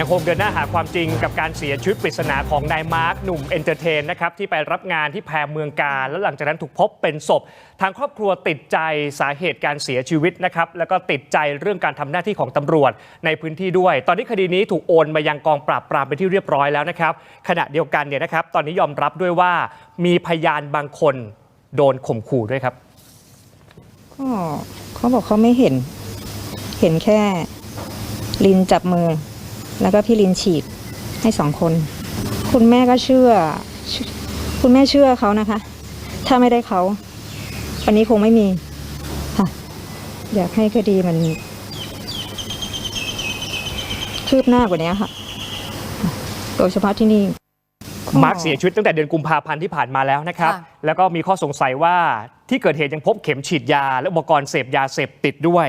ยังคงเดินหน้าหาความจริงกับการเสียชีวิตปริศนาของนายมาร์คหนุ่มเอนเตอร์เทนนะครับที่ไปรับงานที่แพรเมืองการ แล้วหลังจากนั้นถูกพบเป็นศพ ทางครอบครัวติดใจสาเหตุการเสียชีวิตนะครับแล้วก็ติดใจเรื่องการทำหน้าที่ของตำรวจในพื้นที่ด้วย ตอนนี้คดีนี้ถูกโอนมายังกองปราบปรามไปที่เรียบร้อยแล้วนะครับขณะเดียวกันเนี่ยนะครับตอนนี้ยอมรับด้วยว่ามีพยานบางคนโดนข่มขู่ด้วยครับก็เขาบอกเขาไม่เห็น เห็นแค่ลินจับมือ แล้วก็พี่ลินฉีดให้สองคน คุณแม่ก็เชื่อเชื่อ คุณแม่เชื่อเขานะคะ ถ้าไม่ได้เขาวันนี้คงไม่มีค่ะอยากให้คดีมัน คืบหน้ากว่านี้ค่ะโดยเฉพาะที่นี่มาร์คเสียชีวิตตั้งแต่เดือนกุมภาพันธ์ที่ผ่านมาแล้วนะครับค่ะแล้วก็มีข้อสงสัยว่าที่เกิดเหตุยังพบเข็มฉีดยา และอุปกรณ์เสพยาเสพติดด้วย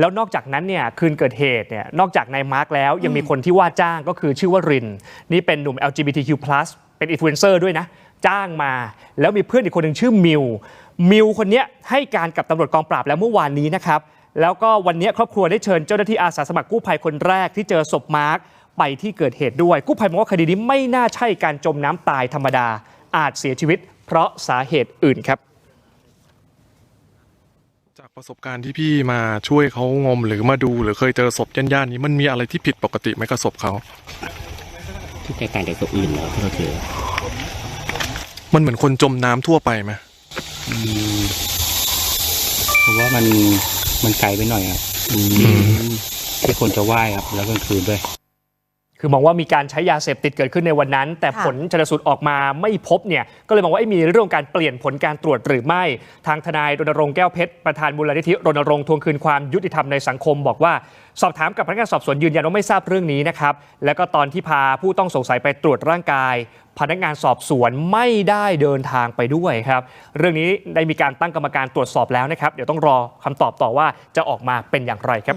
แล้วนอกจากนั้นเนี่ยคืนเกิดเหตุเนี่ยนอกจากนายมาร์คแล้วยังมีคนที่ว่าจ้างก็คือชื่อว่าริน นี่เป็นหนุ่ม LGBTQ+ เป็นอินฟลูเอนเซอร์ด้วยนะ จ้างมา แล้วมีเพื่อนอีกคนหนึ่งชื่อมิวมิวคนเนี้ยให้การกับตำรวจกองปราบแล้วเมื่อวานนี้นะครับแล้วก็วันนี้ครอบครัวได้เชิญเจ้าหน้าที่อาสาสมัครกู้ภัยคนแรกที่เจอศพมาร์คไปที่เกิดเหตุด้วย กู้ภัยมองว่าคดีนี้ไม่น่าใช่การจมน้ำตายธรรมดา อาจเสียชีวิต เพราะสาเหตุอื่นครับ จากประสบการณ์ที่พี่มาช่วยเขางมหรือมาดูหรือเคยเจอศพย่านๆนี้มันมีอะไรที่ผิดปกติไหมกับศพเขาที่แตกต่างจากศพอื่นเหรอที่เราเจอมันเหมือนคนจมน้ำทั่วไปไหมอืมเพราะว่ามันมันไกลไปหน่อยครับอืมที่คนจะว่ายครับ แล้วกลางคืนด้วย คือมองว่ามีการใช้ยาเสพติดเกิดขึ้นในวันนั้น แต่ค่ะผลชนสูตรออกมาไม่พบเนี่ยก็เลยมองว่าเอ๊ะมีเรื่องการเปลี่ยนผลการตรวจหรือไม่ ทางทนายรณรงค์แก้วเพชรประธานมูลนิธิรณรงค์ทวงคืนความยุติธรรมในสังคมบอกว่า สอบถามกับพนักงานสอบสวนยืนยันว่าไม่ทราบเรื่องนี้นะครับแล้วก็ตอนที่พาผู้ต้องสงสัยไปตรวจร่างกาย พนักงานสอบสวนไม่ได้เดินทางไปด้วยครับเรื่องนี้ได้มีการตั้งกรรมการตรวจสอบแล้วนะครับเดี๋ยวต้องรอคำตอบต่อว่าจะออกมาเป็นอย่างไรครับ